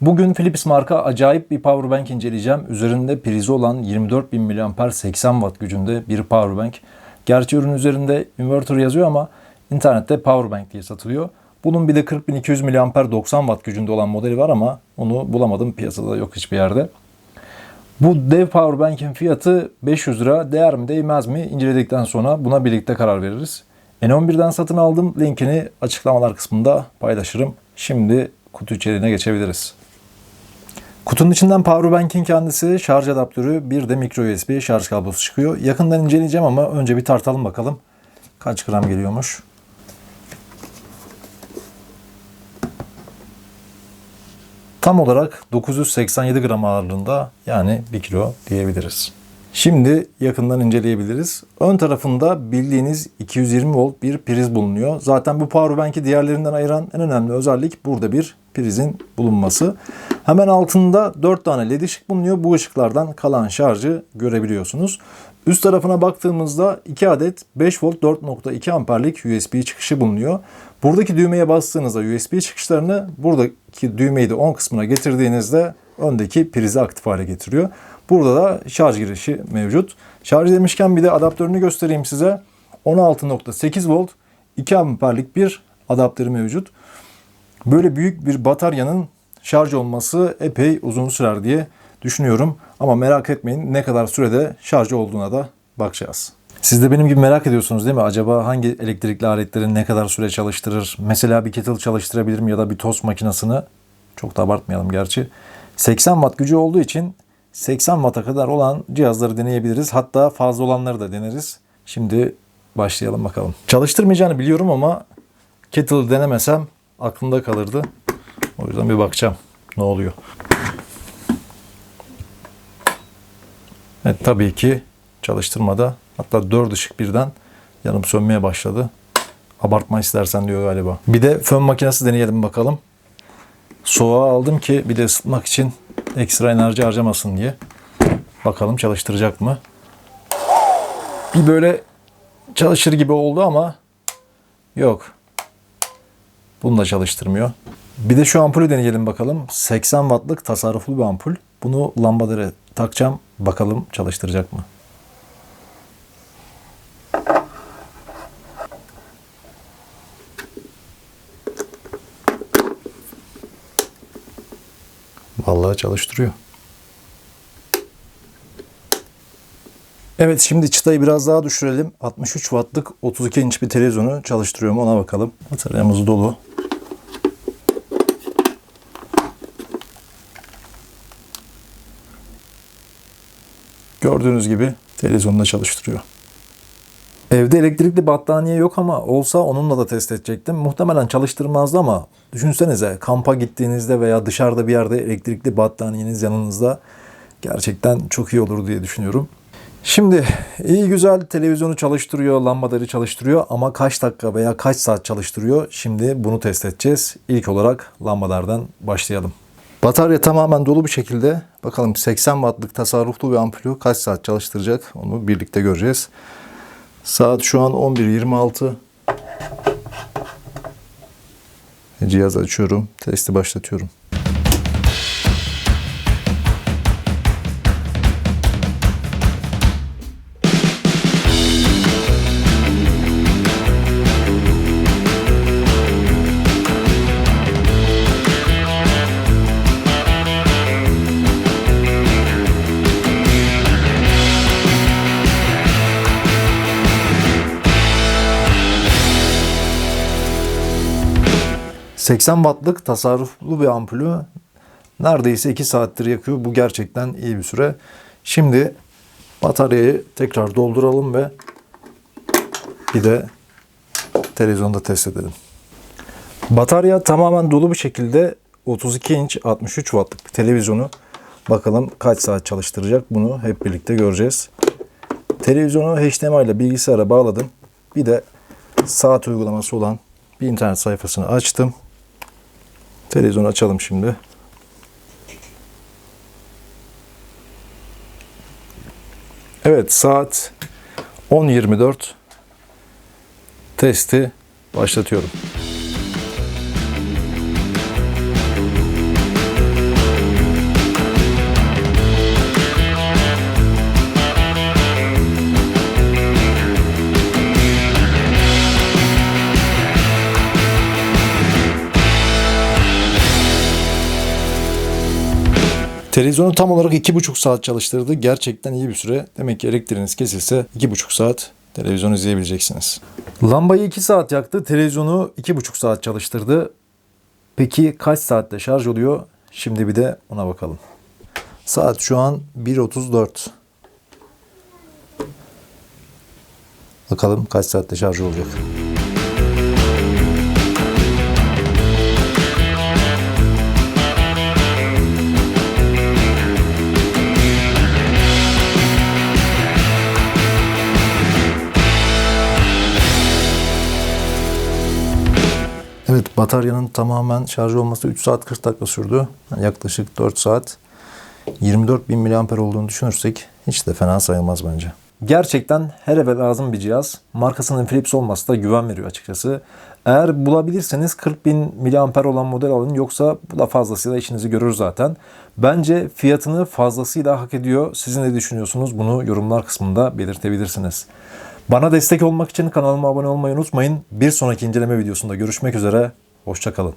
Bugün Philips marka acayip bir powerbank inceleyeceğim. Üzerinde prizi olan 24.000 mAh 80 Watt gücünde bir powerbank. Gerçi ürün üzerinde inverter yazıyor ama internette powerbank diye satılıyor. Bunun bir de 40.200 mAh 90 Watt gücünde olan modeli var ama onu bulamadım. Piyasada yok hiçbir yerde. Bu dev powerbank'in fiyatı 500 lira. Değer mi değmez mi inceledikten sonra buna birlikte karar veririz. N11'den satın aldım. Linkini açıklamalar kısmında paylaşırım. Şimdi kutu içeriğine geçebiliriz. Kutunun içinden powerbank'in kendisi, şarj adaptörü, bir de micro USB şarj kablosu çıkıyor. Yakından inceleyeceğim ama önce bir tartalım bakalım. Kaç gram geliyormuş. Tam olarak 987 gram ağırlığında yani 1 kilo diyebiliriz. Şimdi yakından inceleyebiliriz. Ön tarafında bildiğiniz 220 volt bir priz bulunuyor. Zaten bu powerbank'i diğerlerinden ayıran en önemli özellik burada bir prizin bulunması. Hemen altında 4 tane led ışık bulunuyor. Bu ışıklardan kalan şarjı görebiliyorsunuz. Üst tarafına baktığımızda 2 adet 5 volt 4.2 amperlik USB çıkışı bulunuyor. Buradaki düğmeye bastığınızda USB çıkışlarını buradaki düğmeyi de 10 kısmına getirdiğinizde öndeki prizi aktif hale getiriyor. Burada da şarj girişi mevcut. Şarj demişken bir de adaptörünü göstereyim size. 16.8 volt 2 amperlik bir adaptörü mevcut. Böyle büyük bir bataryanın şarj olması epey uzun sürer diye düşünüyorum. Ama merak etmeyin ne kadar sürede şarj olduğuna da bakacağız. Siz de benim gibi merak ediyorsunuz değil mi? Acaba hangi elektrikli aletlerin ne kadar süre çalıştırır? Mesela bir kettle çalıştırabilir mi ya da bir tost makinesini? Çok da abartmayalım gerçi. 80 watt gücü olduğu için 80 watt'a kadar olan cihazları deneyebiliriz. Hatta fazla olanları da deneriz. Şimdi başlayalım bakalım. Çalıştırmayacağını biliyorum ama kettle denemesem aklımda kalırdı. O yüzden bir bakacağım ne oluyor. Evet tabii ki çalıştırmada hatta dört ışık birden yanıp sönmeye başladı. Abartma istersen diyor galiba. Bir de fön makinesi deneyelim bakalım. Soğuğa aldım ki bir de ısıtmak için ekstra enerji harcamasın diye. Bakalım çalıştıracak mı? Bir böyle çalışır gibi oldu ama yok. Bunu da çalıştırmıyor. Bir de şu ampulü deneyelim bakalım. 80 wattlık tasarruflu bir ampul. Bunu lambalara takacağım. Bakalım çalıştıracak mı? Vallahi çalıştırıyor. Evet şimdi çıtayı biraz daha düşürelim. 63 wattlık 32 inç bir televizyonu çalıştırıyor mu ona bakalım. Bataryamız dolu. Gördüğünüz gibi televizyonda çalıştırıyor. Evde elektrikli battaniye yok ama olsa onunla da test edecektim. Muhtemelen çalıştırmazdı ama düşünsenize kampa gittiğinizde veya dışarıda bir yerde elektrikli battaniyeniz yanınızda gerçekten çok iyi olur diye düşünüyorum. Şimdi iyi güzel televizyonu çalıştırıyor, lambaları çalıştırıyor ama kaç dakika veya kaç saat çalıştırıyor? Şimdi bunu test edeceğiz. İlk olarak lambalardan başlayalım. Batarya tamamen dolu bir şekilde bakalım 80 wattlık tasarruflu bir ampulü kaç saat çalıştıracak onu birlikte göreceğiz. Saat şu an 11.26. Cihaz açıyorum. Testi başlatıyorum. ...80 wattlık tasarruflu bir ampulü neredeyse 2 saattir yakıyor. Bu gerçekten iyi bir süre. Şimdi bataryayı tekrar dolduralım ve bir de televizyonda test edelim. Batarya tamamen dolu bir şekilde 32 inç 63 wattlık bir televizyonu bakalım kaç saat çalıştıracak bunu hep birlikte göreceğiz. Televizyonu HDMI ile bilgisayara bağladım. Bir de saat uygulaması olan bir internet sayfasını açtım. Televizyonu açalım şimdi. Evet saat 10.24 testi başlatıyorum. Televizyonu tam olarak 2,5 saat çalıştırdı. Gerçekten iyi bir süre. Demek ki elektriğiniz kesilse 2,5 saat televizyon izleyebileceksiniz. Lambayı 2 saat yaktı. Televizyonu 2,5 saat çalıştırdı. Peki kaç saatte şarj oluyor? Şimdi bir de ona bakalım. Saat şu an 1.34. Bakalım kaç saatte şarj olacak. Evet bataryanın tamamen şarj olması 3 saat 40 dakika sürdü. Yani yaklaşık 4 saat 24 bin miliamper olduğunu düşünürsek hiç de fena sayılmaz bence. Gerçekten her eve lazım bir cihaz. Markasının Philips olması da güven veriyor açıkçası. Eğer bulabilirseniz 40 bin miliamper olan model alın yoksa bu da fazlasıyla işinizi görür zaten. Bence fiyatını fazlasıyla hak ediyor. Sizin ne düşünüyorsunuz? Bunu yorumlar kısmında belirtebilirsiniz. Bana destek olmak için kanalıma abone olmayı unutmayın. Bir sonraki inceleme videosunda görüşmek üzere. Hoşçakalın.